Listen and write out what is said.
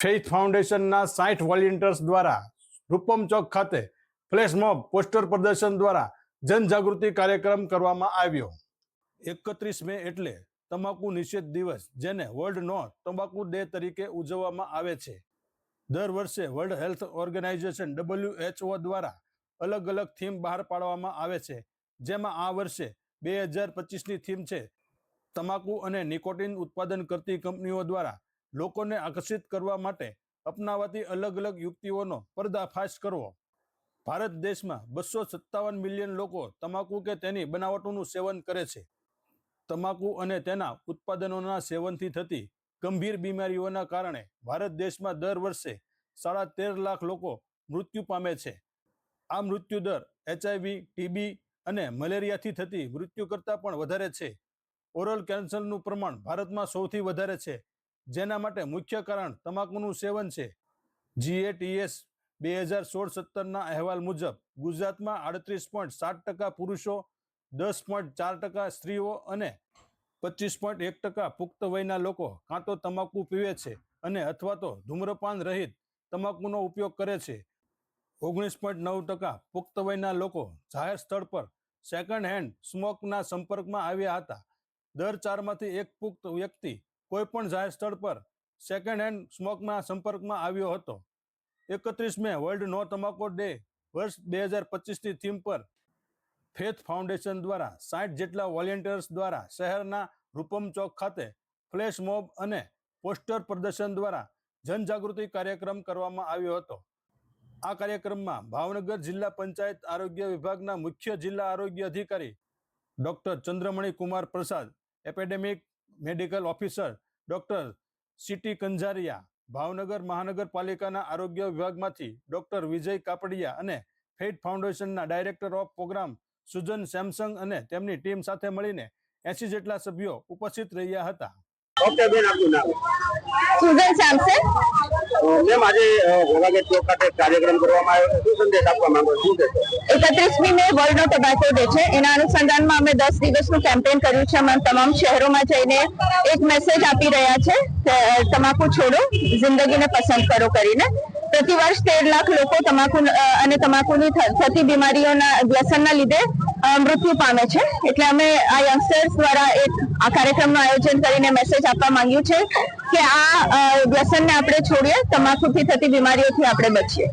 Faith ફાઉન્ડેશનના સાઠ volunteers દ્વારા, રૂપમ ચોક ખાતે ફ્લેશ મોબ પોસ્ટર પ્રદર્શન દ્વારા જનજાગૃતિ કાર્યક્રમ કરવામાં આવ્યો. એકત્રીસ મે એટલે તમાકુ નિષેધ દિવસ, જેને વર્લ્ડ નો તમાકુ ડે તરીકે ઉજવવામાં આવે છે. દર વર્ષે વર્લ્ડ હેલ્થ ઓર્ગેનાઇઝેશન ડબલ્યુએચઓ દ્વારા અલગ અલગ થીમ બહાર પાડવામાં આવે છે, જેમાં આ વર્ષે બે હજાર પચીસની થીમ છે, તમાકુ અને નિકોટિન ઉત્પાદન કરતી કંપનીઓ દ્વારા લોકોને આકર્ષિત કરવા માટે અપનાવાતી અલગ અલગ યુક્તિઓનો પર્દાફાશ કરવો. ભારત દેશમાં બસો સત્તાવન મિલિયન લોકો તમાકુ કે તેની બનાવટોનું સેવન કરે છે. તમાકુ અને તેના ઉત્પાદનોના સેવનથી થતી ગંભીર બીમારીઓના કારણે ભારત દેશમાં દર વર્ષે સાડા તેર લાખ લોકો મૃત્યુ પામે છે. આ મૃત્યુ દર એચઆઈવી, ટીબી અને મલેરિયાથી થતી મૃત્યુ કરતાં પણ વધારે છે. ઓરલ કેન્સરનું પ્રમાણ ભારતમાં સૌથી વધારે છે. જેના માટે મુખ્ય કારણ તમાકુનું સેવન છે. જીએટીએસ બે હજાર સોળ સત્તરના અહેવાલ મુજબ ગુજરાતમાં આડત્રીસ પોઈન્ટ સાત ટકા પુરુષો, દસ પોઈન્ટ ચાર ટકા સ્ત્રીઓ અને પચીસ પોઈન્ટ એક ટકા પુખ્ત વયના લોકો કાં તો તમાકુ પીવે છે અને અથવા તો ધૂમ્રપાન રહિત તમાકુનો ઉપયોગ કરે છે. ઓગણીસ પોઈન્ટ નવ ટકા પુખ્ત વયના લોકો જાહેર સ્થળ પર સેકન્ડ હેન્ડ સ્મોકના સંપર્કમાં આવ્યા હતા. દર ચારમાંથી એક પુખ્ત વ્યક્તિ કોઈ પણ જાહેર સ્થળ પર સેકન્ડ હેન્ડ સ્મોકના સંપર્કમાં આવ્યો હતો. એકત્રીસ મે વર્લ્ડ નો તમાકુ ડે વર્ષ બે હજાર પચીસની થીમ પર ફેથ ફાઉન્ડેશન દ્વારા સાઠ જેટલા વોલેન્ટિયર્સ દ્વારા શહેરના રૂપમ ચોક ખાતે ફ્લેશ મોબ અને પોસ્ટર પ્રદર્શન દ્વારા જનજાગૃતિ કાર્યક્રમ કરવામાં આવ્યો હતો. આ કાર્યક્રમમાં ભાવનગર જિલ્લા પંચાયત આરોગ્ય વિભાગના મુખ્ય જિલ્લા આરોગ્ય અધિકારી doctor Chandramani Kumar Prasad, epidemic medical officer doctor CT Kanjariya, Bhavnagar મહાનગરપાલિકાના આરોગ્ય વિભાગમાંથી ડોક્ટર વિજય કાપડિયા અને ફેટ ફાઉન્ડેશનના director of program Sujan Samsung અને તેમની ટીમ સાથે મળીને એસી જેટલા સભ્યો ઉપસ્થિત રહ્યા હતા. ઓકે બેન આપનું નામ. સુઝન સેમસન મેમ આજે અ, ચોક ખાતે કાર્યક્રમ કરવામાં આવ્યો શું સંદેશ આપવા માંગો શું કહેશો એકત્રીસમી May world no tobacco day છે. એના અનુસંધાનમાં અમે દસ દિવસનું કેમ્પેન કર્યું છે અમે તમામ શહેરોમાં જઈને એક મેસેજ આપી રહ્યા છે. તમાકુ છોડો જિંદગીને પસંદ કરો કરીને. પ્રતિવર્ષ તેર લાખ લોકો તમાકુ અને તમાકુની થતી બીમારીઓના વ્યસનના લીધે મૃત્યુ પામે છે. એટલે અમે આ યંગસ્ટર્સ દ્વારા એક આ કાર્યક્રમનું આયોજન કરીને મેસેજ આપવા માંગ્યું છે કે આ વ્યસનને આપણે છોડીએ, તમાકુથી થતી બીમારીઓથી આપણે બચીએ.